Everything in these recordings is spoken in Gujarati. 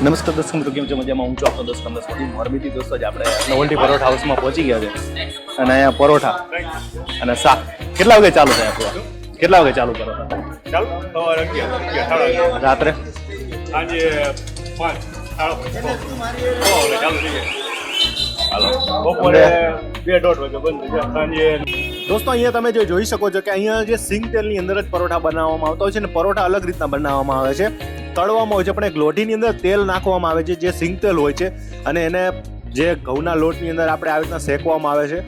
નમસ્કાર દોસ્તો મિત્રો કેમ છે? મજામાં? હું છું આપનો દોસ્ત કમલેશ મોદી મોરબીથી દોસ્તો જ આપણે નવલટી પરોઠા હાઉસમાં પહોંચી ગયા છે. અને અહીંયા પરોઠા અને શાક. કેટલા વાગે ચાલુ થાય આપણું કેટલા વાગે ચાલુ કરો રાત્રે? દોસ્તો અહીંયા તમે જે જોઈ શકો છો કે અહીંયા જે સિંગ તેલની અંદર જ પરોઠા બનાવવામાં આવતા હોય છે ને પરોઠા અલગ રીતના બનાવવામાં આવે છે. તળવામાં હોય છે, પણ એક લોઢીની અંદર તેલ નાખવામાં આવે છે, જે સિંગ તેલ હોય છે, અને એને જે ઘઉંના લોટની અંદર આપણે આવી રીતના શેકવામાં આવે છે.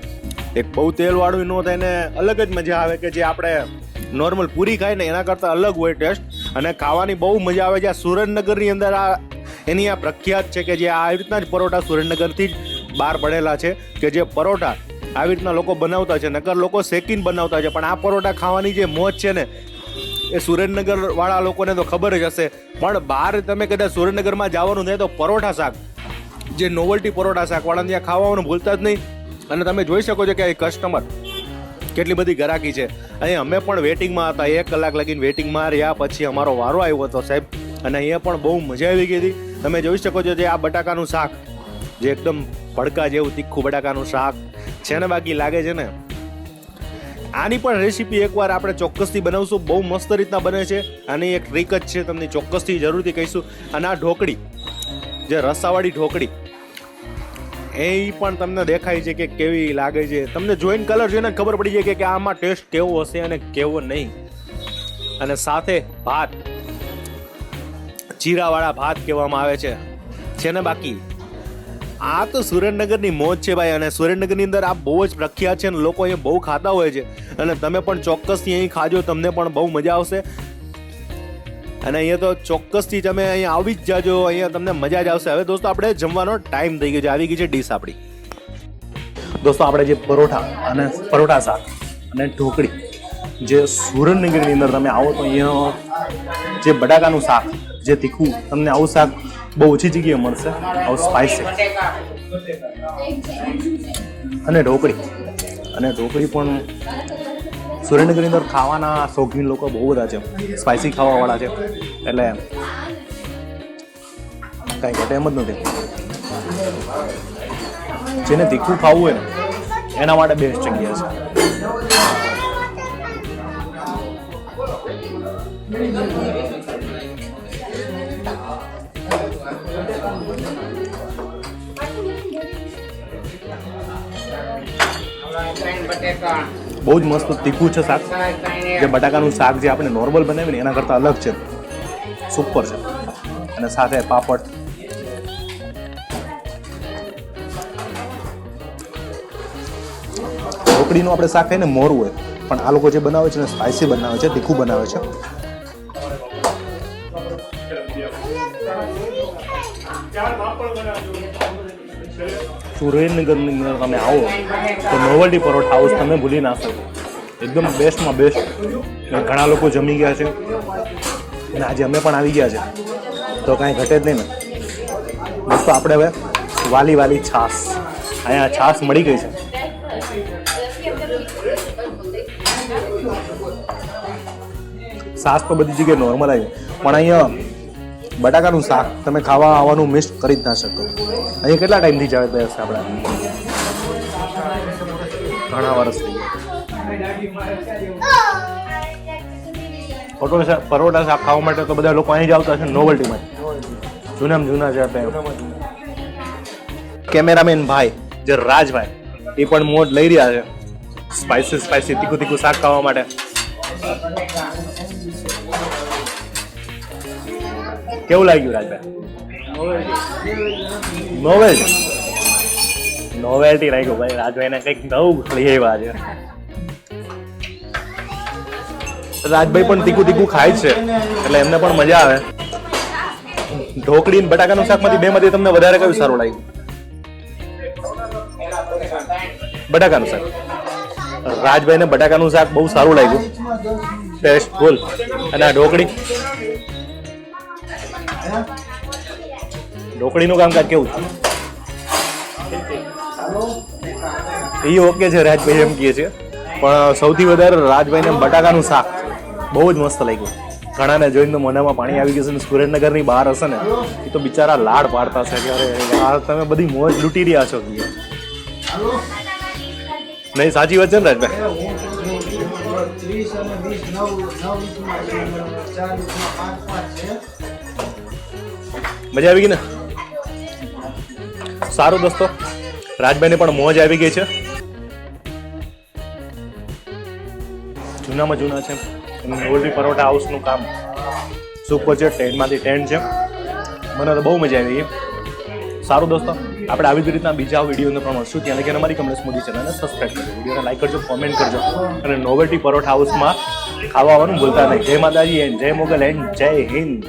એક બહુ તેલવાળું ન થાય એને અલગ જ મજા આવે કે જે આપણે નોર્મલ પૂરી ખાય ને એના કરતાં અલગ હોય ટેસ્ટ. અને ખાવાની બહુ મજા આવે છે, આ સુરેન્દ્રનગરની અંદર આ એની આ પ્રખ્યાત છે કે જે આવી રીતના જ પરોઠા સુરેન્દ્રનગરથી જ બહાર પડેલા છે, કે જે પરોઠા આવી રીતના લોકો બનાવતા છે, નકર લોકો શેકીને બનાવતા છે, પણ આ પરોઠા ખાવાની જે મોજ છે ને એ સુરેન્દ્રનગર વાળા લોકોને તો ખબર જ હશે. પણ બહાર તમે કદાચ સુરેન્દ્રનગરમાં જવાનું થાય તો પરોઠા શાક, જે નોવલ્ટી પરોઠા શાક વાળા ત્યાં ખાવાનું ભૂલતા જ નહીં. અને તમે જોઈ શકો છો કે કસ્ટમર કેટલી બધી ગરાકી છે. અહીં અમે પણ વેટિંગમાં હતા, એક કલાક લગીને વેટિંગમાં રહ્યા પછી અમારો વારો આવ્યો હતો સાહેબ. અને અહીંયા પણ બહુ મજા આવી ગઈ હતી. તમે જોઈ શકો છો જે આ બટાકાનું શાક, જે એકદમ ભડકા જેવું, તીખું બટાકાનું શાક, છે ને બાકી લાગે છે ને? આની પણ રેસીપી એકવાર આપણે ચોક્કસથી બનાવશું. બહુ મસ્ત રીતના બને છે. આની એક ટ્રીક જ છે તમને ચોક્કસથી જરૂરથી કહીશું. અને આ ઢોકળી, જે રસાવાળી ઢોકળી, એ પણ તમને દેખાય છે કે કેવી લાગે છે. તમને જોઈન કલર જોઈને ખબર પડી જાય કે આમાં ટેસ્ટ કેવો હશે અને કેવો નહીં. અને સાથે ભાત, જીરાવાળા ભાત કહેવામાં આવે છે. છે ને બાકી? આ તો સુરેન્દ્રનગરની મોજ છે ભાઈ. અને સુરેન્દ્રનગરની અંદર આ બહુ જ પ્રખ્યાત છે અને લોકો અહીંયા બહુ ખાતા હોય છે. અને તમે પણ ચોક્કસથી અહીં ખાજો, તમને પણ બહુ મજા આવશે. અને અહીંયા તો ચોક્કસથી તમે અહીંયા આવી જ જાજો, અહીંયા તમને મજા જ આવશે. હવે દોસ્તો, આપણે જમવાનો ટાઈમ થઈ ગયો છે. આવી ગઈ છે ડીશ આપણી. દોસ્તો, આપણે જે પરોઠા અને પરોઠા શાક અને ઢોકળી, જે સુરેન્દ્રનગરની અંદર તમે આવો તો અહીંયા જે બટાકાનું શાક, જે તીખું, તમને આવું શાક બહુ ઓછી જગ્યાએ મળશે. આવું સ્પાઇસી અને ઢોકળી. અને ઢોકળી પણ સુરેન્દ્રનગરની અંદર ખાવાના શોખીન લોકો બહુ બધા છે. સ્પાઇસી ખાવાવાળા છે. એટલે કાંઈ ઘટે એમ જ નથી. જેને તીખું ખાવું હોય ને, એના માટે બેસ્ટ જગ્યા છે. બહુ જ મસ્ત તીખું છે શાક. જે બટાકાનું શાક જે આપણે નોર્મલ બનાવીએ ને, એના કરતાં અલગ છે. સુપર છે. અને સાથે પાપડ. ઢોકળીનું આપણે શાક ખાઈને મોરું હોય. પણ આ લોકો જે બનાવે છે ને સ્પાઇસી બનાવે છે, તીખું બનાવે છે. સુરેન્દ્રનગરની અંદર તમે આવો, તો નોવલ્ટી પરોઠા હાઉસ તમે ભૂલી ના શકો. એકદમ બેસ્ટમાં બેસ્ટ ઘણા લોકો જમી ગયા છે. અને આજે અમે પણ આવી ગયા છે. તો કાંઈ ઘટે જ નહીં ને. દોસ્તો, આપણે હવે વાલી વાલી છાસ. અહીંયા છાસ મળી ગઈ છે. છાસ તો બધી જગ્યાએ નોર્મલ આવી પણ અહીંયા બટાકાનું શાક તમે ખાવા આવવાનું મિસ કરી જ ના શકો. અહીંયા કેટલા ટાઈમથી જાય બેસ આપણે? ઘણા વર્ષ થઈ ગયા. પરોટા શાક- ખાવા માટે તો બધા લોકો અહીં જ આવતા છે નોવલ્ટીમાં જૂનામાં જૂના છે આપણે કેમેરામેન ભાઈ, જે રાજભાઈ, એ પણ મોજ લઈ રહ્યા છે. સ્પાઇસી સ્પાઇસી તીખું તીખું શાક ખાવા માટે. કેવું લાગ્યું રાજભાઈ નોવેલ્ટી નોવેલ્ટી રાખ્યું ભાઈ રાજભાઈને કંઈક નવું લઈ છે. રાજભાઈ પણ તીખું તીખું ખાય છે, એટલે એમને પણ મજા આવે. ઢોકળી બટાકાનું શાકમાંથી બે માંથી તમને વધારે કયું સારું લાગ્યું? બટાકાનું શાક. રાજભાઈને બટાકાનું શાક બહુ સારું લાગ્યું. ટેસ્ટફુલ અને આ ઢોકળી? ઢોકળીનું કામકાજ કેવું છે? એ ઓકે છે, રાજભાઈ એમ કહે છે. પણ સૌથી વધારે રાજભાઈને બટાકાનું શાક બહુ જ મસ્ત લાગ્યું. ઘણાને જોઈને મોઢામાં પાણી આવી ગયું છે સુરેન્દ્રનગરની બહાર હશે ને, એ તો બિચારા લાડ પાડતા છે અરે યાર તમે બધી મોજ લૂંટી રહ્યા છો નહીં, સાચી વાત છે ને રાજભાઈ? મજા આવી ગઈ ને? સારું દોસ્તો. રાજભાઈને પણ મોજ આવી ગઈ છે. જૂનામાં જૂના છે. ઓલરી પરોઠા હાઉસનું કામ. સુપર છે ટેનમાંથી ટેન્ટ છે. મને તો બહુ મજા આવી ગઈ. સારું દોસ્તો, આપણે આવી જ રીતના બીજા વિડીયોને પણ મળશું. ત્યાં લગી અમારી કમલેશ મોદી ચેનલને સબસ્ક્રાઈબ કરજો. વિડીયોને લાઈક કરજો કોમેન્ટ કરજો. અને નોવેલ્ટી પરોઠા હાઉસમાં ખાવા આવવાનું ભૂલતા નહીં. જય માતાજી એન્ડ જય મોગલ એન્ડ જય હિન્દ.